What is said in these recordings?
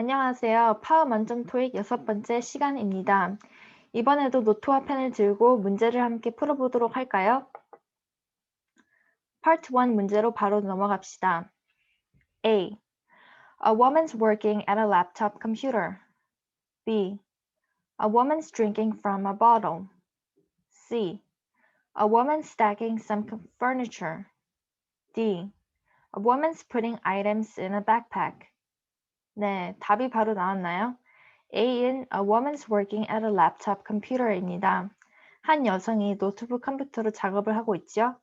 안녕하세요. 파워 만점 토익 여섯 번째 시간입니다. 이번에도 노트와 펜을 들고 문제를 함께 풀어보도록 할까요? Part 1 문제로 바로 넘어갑시다. A. A woman's working at a laptop computer. B. A woman's drinking from a bottle. C. A woman's stacking some furniture. D. A woman's putting items in a backpack. 네, 답이 바로 나왔나요? A는 A woman's working at a laptop computer입니다. 한 여성이 노트북 컴퓨터로 작업을 하고 있죠.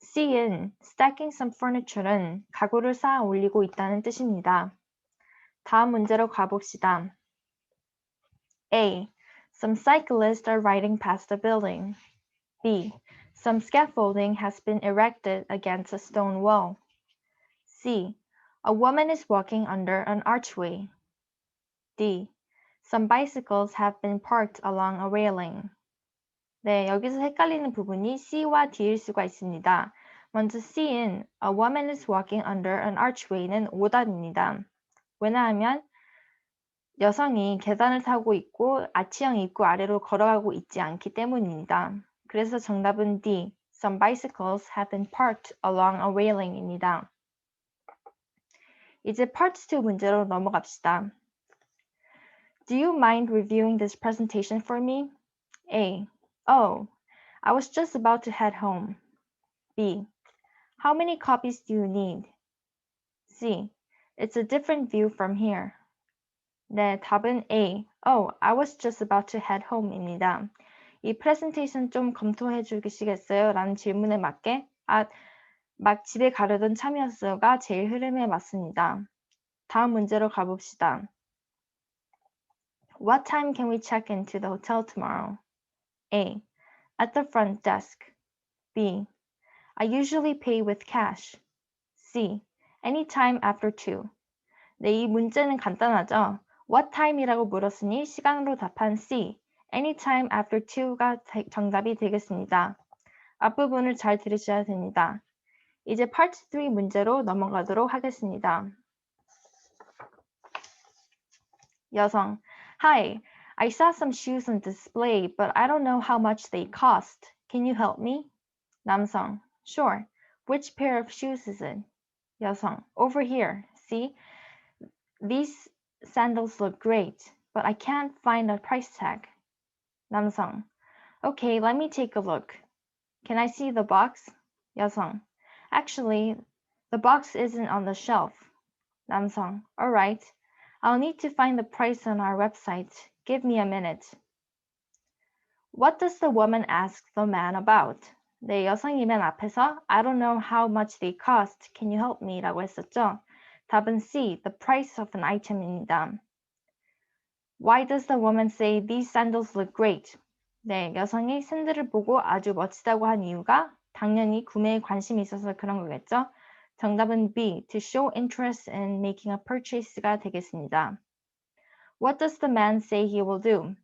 C는 stacking some furniture는 가구를 쌓아 올리고 있다는 뜻입니다. 다음 문제로 가봅시다. A. Some cyclists are riding past a building. B. Some scaffolding has been erected against a stone wall. C. A woman is walking under an archway. D. Some bicycles have been parked along a railing. 네, 여기서 헷갈리는 부분이 C와 D일 수가 있습니다. 먼저 C인 A woman is walking under an archway는 오답입니다. 왜냐하면 여성이 계단을 타고 있고 아치형 입구 아래로 걸어가고 있지 않기 때문입니다. 그래서 정답은 D. Some bicycles have been parked along a railing입니다. 이제 Part 2 문제로 넘어갑시다. Do you mind reviewing this presentation for me? A. Oh, I was just about to head home. B. How many copies do you need? C. It's a different view from here. 네, 답은 A. Oh, I was just about to head home입니다. 이 프레젠테이션 좀 검토해 주시겠어요? 라는 질문에 맞게 아, 막 집에 가려던 참이었어가 제일 흐름에 맞습니다. 다음 문제로 가봅시다. What time can we check into the hotel tomorrow? A. At the front desk. B. I usually pay with cash. C. Anytime after 2. 네, 이 문제는 간단하죠? What time이라고 물었으니 시간으로 답한 C. Anytime after 2가 정답이 되겠습니다. 앞부분을 잘 들으셔야 됩니다. 이제 Part 3 문제로 넘어가도록 하겠습니다. 여성. Hi, I saw some shoes on display, but I don't know how much they cost. Can you help me? 남성. Sure. Which pair of shoes is it? 여성. Over here. See? These sandals look great, but I can't find a price tag. 남성. Okay, let me take a look. Can I see the box? 여성. Actually, the box isn't on the shelf. 남성. All right. I'll need to find the price on our website. Give me a minute. What does the woman ask the man about? 네, 여성이 맨 앞에서 I don't know how much they cost. Can you help me? 라고 했었죠. 답은 C. The price of an item입니다. Why does the woman say these sandals look great? 네, 여성이 샌들을 보고 아주 멋지다고 한 이유가 당연히 구매에 관심이 있어서 그런 거겠죠. 정답은 B. To show interest in making a purchase가 되겠습니다. What does the man say he will do?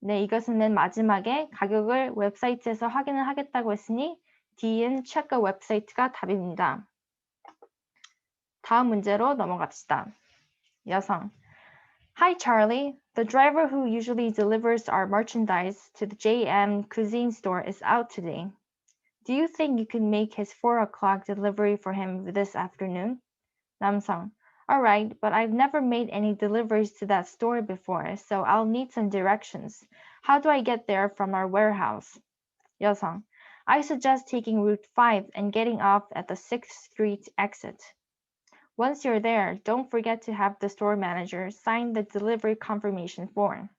네, 이것은 맨 마지막에 가격을 웹사이트에서 확인을 하겠다고 했으니 D인 check a website가 답입니다. 다음 문제로 넘어갑시다. 여성. Hi Charlie, the driver who usually delivers our merchandise to the JM Cuisine store is out today. Do you think you can make his four o'clock delivery for him this afternoon? Namsang. All right, but I've never made any deliveries to that store before, so I'll need some directions. How do I get there from our warehouse? Yosung. I suggest taking Route 5 and getting off at the 6th Street exit. Once you're there, don't forget to have the store manager sign the delivery confirmation form.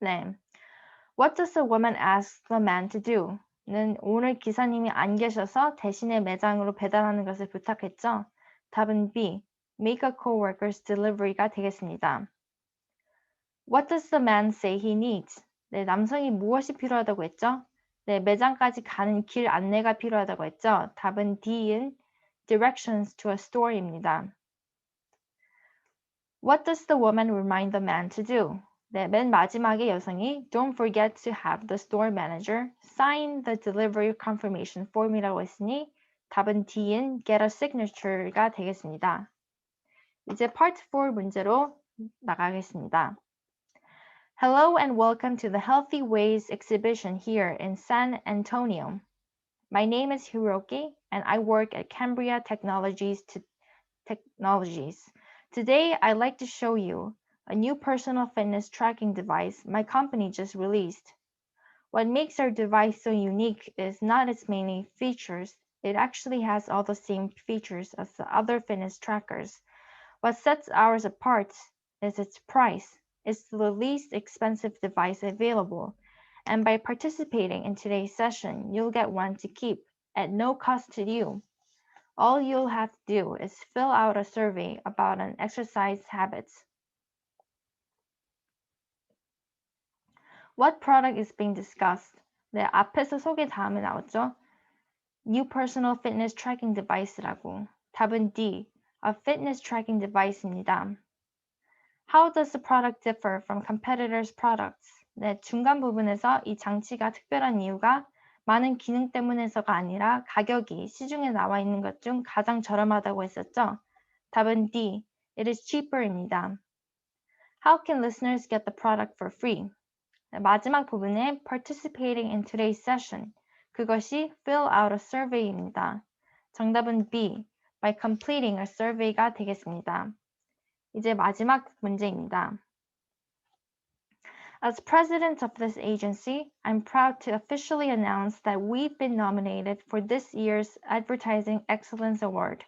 Name. What does the woman ask the man to do? 는 오늘 기사님이 안 계셔서 대신에 매장으로 배달하는 것을 부탁했죠. 답은 B. Make a coworker's delivery가 되겠습니다. What does the man say he needs? 네, 남성이 무엇이 필요하다고 했죠? 네, 매장까지 가는 길 안내가 필요하다고 했죠. 답은 D인 directions to a store입니다. What does the woman remind the man to do? 네, 맨 마지막에 여성이 Don't forget to have the store manager sign the delivery confirmation form이라고 했으니 답은 D인 get a signature가 되겠습니다. 이제 part 4 문제로 나가겠습니다. Hello and welcome to the Healthy Ways exhibition here in San Antonio. My name is Hiroki and I work at Cambria Technologies to Technologies. Today I'd like to show you a new personal fitness tracking device my company just released. What makes our device so unique is not its many features, it actually has all the same features as the other fitness trackers. What sets ours apart is its price. It's the least expensive device available. And by participating in today's session, you'll get one to keep at no cost to you. All you'll have to do is fill out a survey about an exercise habits. What product is being discussed? 네, 앞에서 소개 다음에 나왔죠. New Personal Fitness Tracking Device라고. 답은 D. A fitness tracking device입니다. How does the product differ from competitors' products? 네, 중간 부분에서 이 장치가 특별한 이유가 많은 기능 때문에서가 아니라 가격이 시중에 나와 있는 것 중 가장 저렴하다고 했었죠. 답은 D. It is cheaper입니다. How can listeners get the product for free? 네, 마지막 부분에 participating in today's session. 그것이 fill out a survey입니다. 정답은 B. by completing a survey가 되겠습니다. 이제 마지막 문제입니다. As president of this agency, I'm proud to officially announce that we've been nominated for this year's Advertising Excellence Award.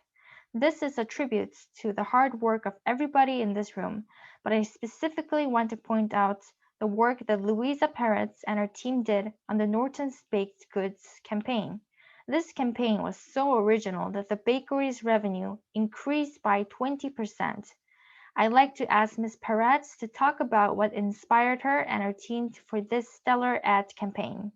This is a tribute to the hard work of everybody in this room, but I specifically want to point out the work that Louisa Peretz and her team did on the Norton's Baked Goods campaign. This campaign was so original that the bakery's revenue increased by 20%. I'd like to ask Ms. Peretz to talk about what inspired her and her team for this stellar ad campaign.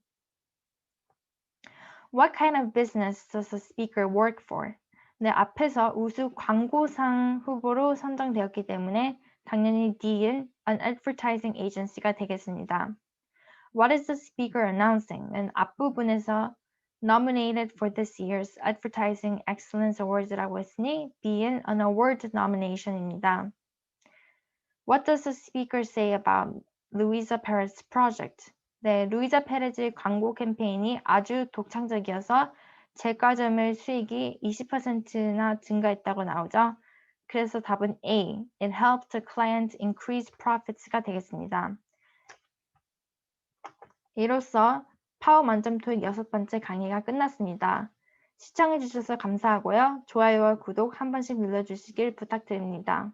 What kind of business does the speaker work for? 네, 앞에서 우수 광고상 후보로 선정되었기 때문에 당연히 D은 an advertising agency가 되겠습니다. What is the speaker announcing? 는 앞부분에서 nominated for this year's Advertising Excellence Awards라고 했으니 B는 an award nomination입니다. What does the speaker say about Louisa Perez's project? 네, 루이자 페레즈의 광고 캠페인이 아주 독창적이어서 제과점의 수익이 20%나 증가했다고 나오죠. 그래서 답은 A. It helped the client increase profits가 되겠습니다. 이로써 파워 만점 토익 여섯 번째 강의가 끝났습니다. 시청해주셔서 감사하고요. 좋아요와 구독 한 번씩 눌러주시길 부탁드립니다.